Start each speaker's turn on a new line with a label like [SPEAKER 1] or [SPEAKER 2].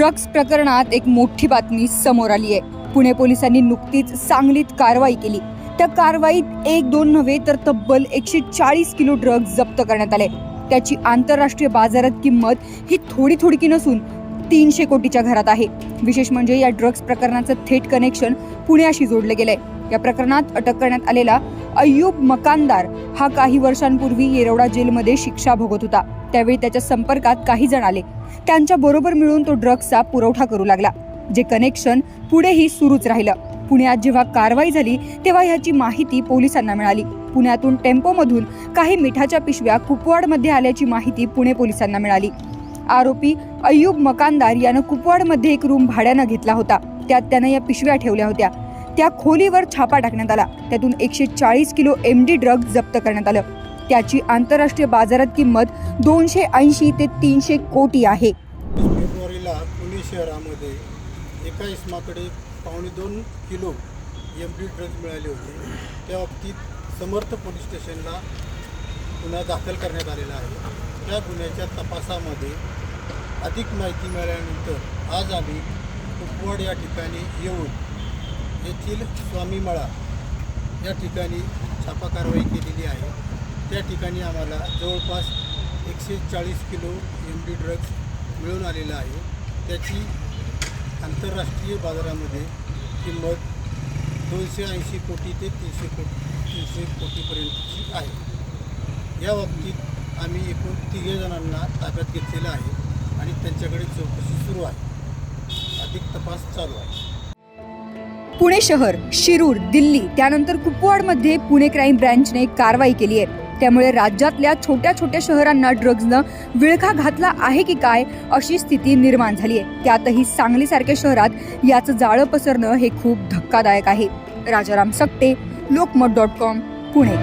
[SPEAKER 1] Drugs प्रकरणात एक मोठी बातमी समोर आली आहे. पुणे पोलिसांनी नुकतीच सांगलीत कारवाई केली. त्या कारवाईत एक दोन नव्हे तर तब्बल एकशे चाळीस किलो ड्रग्ज जप्त करण्यात आले. त्याची आंतरराष्ट्रीय बाजारात किंमत ही थोडी थोडकी नसून तीनशे कोटीच्या घरात आहे. विशेष म्हणजे या ड्रग्ज प्रकरणाचं थेट कनेक्शन पुण्याशी जोडलं गेलंय. या प्रकरणात अटक करण्यात आलेला अय्यूब मकानदार हा काही वर्षांपूर्वी येरवडा जेलमध्ये शिक्षा भोगत होता. त्यावेळी त्याच्या संपर्कात काही जण आले. त्यांच्या बरोबर मिळून तो ड्रग्सचा पुरवठा करू लागला जे कनेक्शन पुढेही सुरूच राहिलं. पुण्यात जेव्हा कारवाई झाली तेव्हा ह्याची माहिती पोलिसांना मिळाली. पुण्यातून टेम्पोमधून काही मिठाच्या पिशव्या कुपवाडमध्ये आल्याची माहिती पुणे पोलिसांना मिळाली. आरोपी अय्यूब मकानदार यानं कुपवाडमध्ये एक रूम भाड्यानं घेतला होता. त्यात त्यानं या पिशव्या ठेवल्या होत्या. त्या खोलीवर छापा टाकण्यात आला. त्यातून एकशे चाळीस किलो एम डी ड्रग जप्त करण्यात आलं. त्याची आंतरराष्ट्रीय बाजारात किंमत दोनशे ऐंशी ते तीनशे कोटी आहे.
[SPEAKER 2] फेब्रुवारीला पुणे शहरामध्ये एका इसमाकडे पावणे दोन किलो एम डी ड्रग मिळाले होते. त्या बाबतीत समर्थ पोलीस स्टेशनला गुन्हा दाखल करण्यात आलेला आहे. त्या गुन्ह्याच्या तपासामध्ये अधिक माहिती मिळाल्यानंतर आज आम्ही कुपवाड या ठिकाणी येऊन येथील स्वामीमळा या ठिकाणी छापा कारवाई केलेली आहे. त्या ठिकाणी आम्हाला जवळपास एकशे चाळीस किलो एम डी ड्रग्ज मिळून आलेलं आहे. त्याची आंतरराष्ट्रीय बाजारामध्ये किंमत दोनशे ऐंशी कोटी ते तीनशे कोटी तीनशे कोटीपर्यंतची आहे. या बाबतीत आम्ही एकूण तिघे जणांना ताब्यात घेतलेलं आहे आणि त्यांच्याकडे चौकशी सुरू आहे. अधिक तपास चालू आहे.
[SPEAKER 1] पुणे शहर शिरूर दिल्ली त्यानंतर कुपवाडमध्ये पुणे क्राईम ब्रँचने कारवाई केली आहे. त्यामुळे राज्यातल्या छोट्या छोट्या शहरांना ड्रग्जनं विळखा घातला आहे की काय अशी स्थिती निर्माण झाली आहे. त्यातही सांगलीसारख्या शहरात याचं जाळं पसरणं हे खूप धक्कादायक आहे. Rajaram Sakate Lokmat dot com Pune.